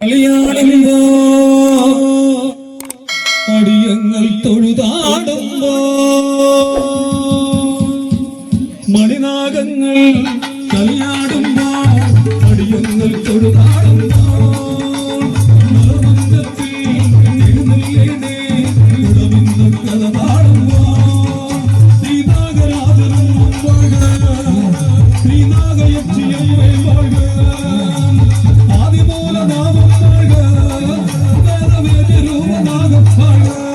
കളിയാടുമ്പോ പടിയങ്ങൾ തൊഴുതാടുമ്പോ മണിനാഗങ്ങൾ കളിയാടുമ്പോ പടിയങ്ങൾ തൊഴുതാ Fire!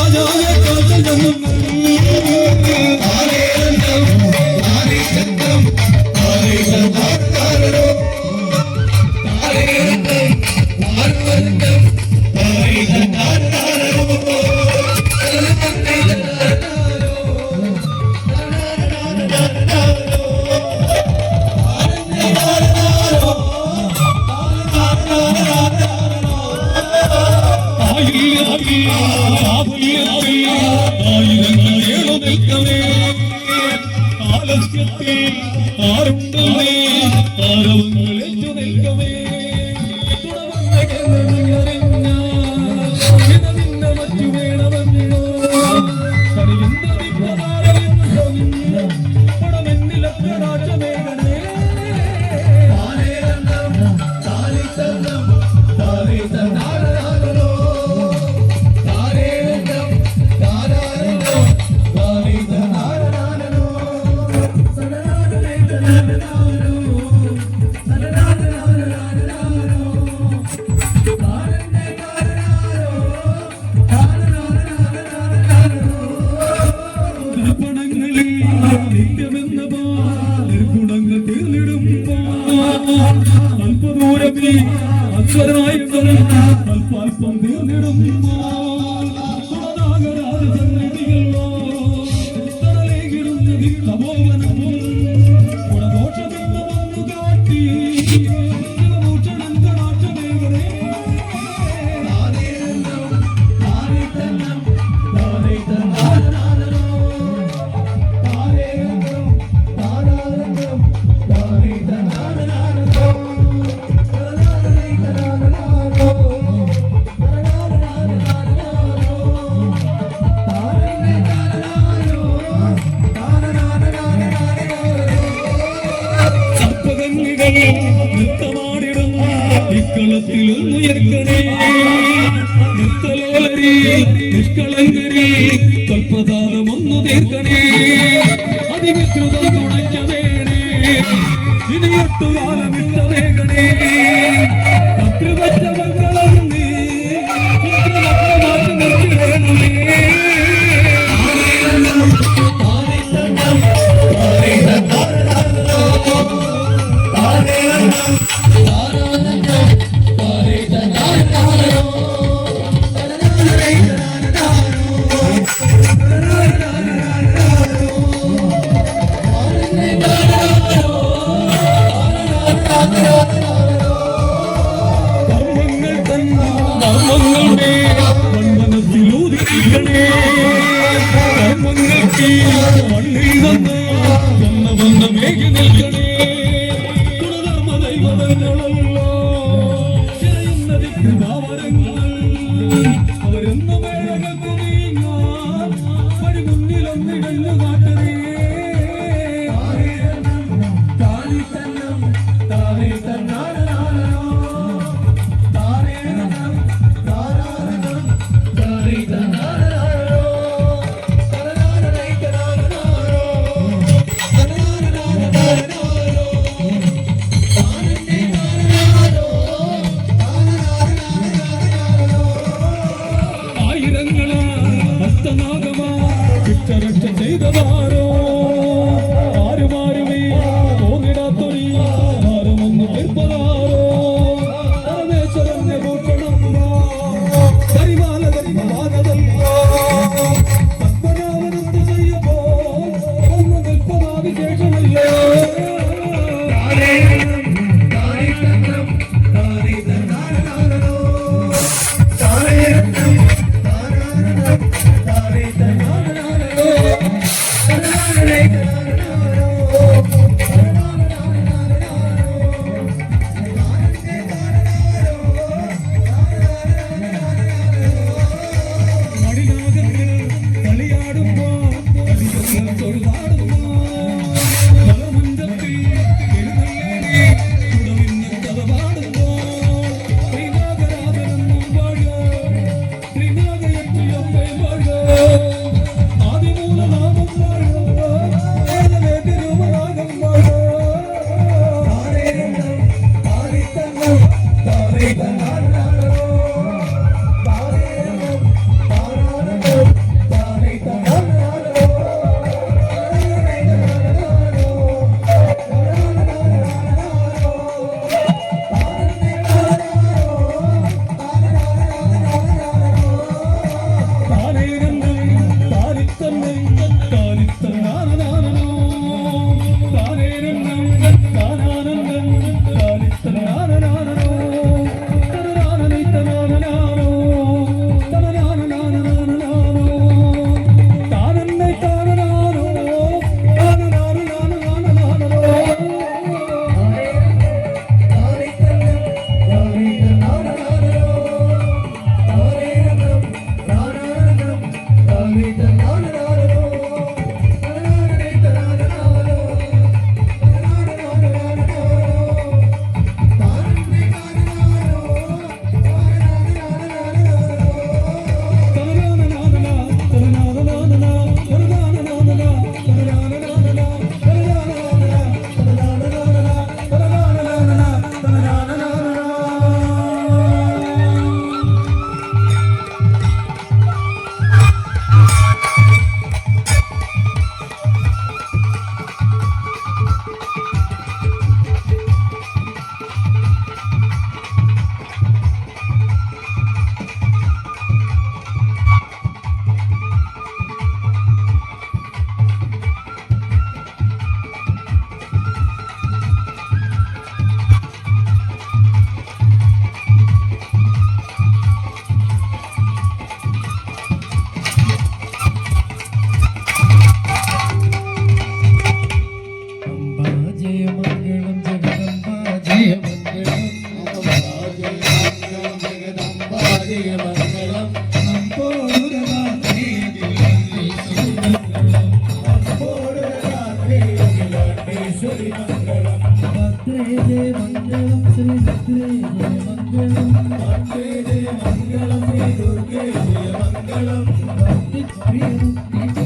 ஆஜாய காதல் ആരുണ്ടെന്നേ ആലസ്യത്തെ ആരുണ്ടെന്നേ ആരവങ്ങളേറ്റു നിൽക്കവേ തുടർന്ന് അല്പദൂരം അക്ഷരായി അല്പാൽപ്പം തീർന്നിടും. നിസ്തലോലരി നിഷ്കളങ്കരി തൽപ്രധാനം ഒന്ന് തീർക്കണേ. അധികൃതം തുണയ്ക്കവേണേ ഇനിയൊട്ടു കാലമിട്ടതേ ஒன்றி வந்த என்ன வந்த மேக நிற்கணும். Thank you.